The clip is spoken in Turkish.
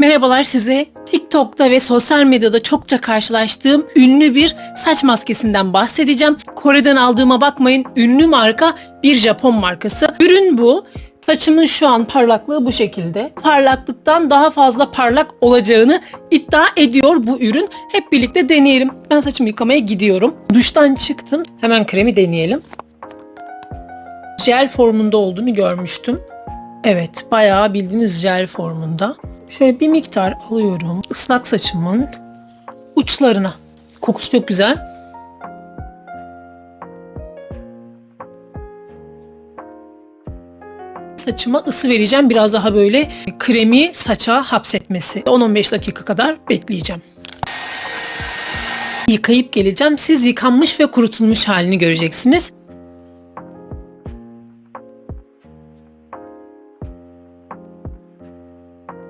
Merhabalar size. TikTok'ta ve sosyal medyada çokça karşılaştığım ünlü bir saç maskesinden bahsedeceğim. Kore'den aldığıma bakmayın. Ünlü marka bir Japon markası. Ürün bu. Saçımın şu an parlaklığı bu şekilde. Parlaklıktan daha fazla parlak olacağını iddia ediyor bu ürün. Hep birlikte deneyelim. Ben saçımı yıkamaya gidiyorum. Duştan çıktım. Hemen kremi deneyelim. Jel formunda olduğunu görmüştüm. Evet, bayağı bildiğiniz jel formunda. Şöyle bir miktar alıyorum ıslak saçımın uçlarına. Kokusu çok güzel. Saçıma ısı vereceğim. Biraz daha böyle kremi saça hapsetmesi. 10-15 dakika kadar bekleyeceğim. Yıkayıp geleceğim. Siz yıkanmış ve kurutulmuş halini göreceksiniz.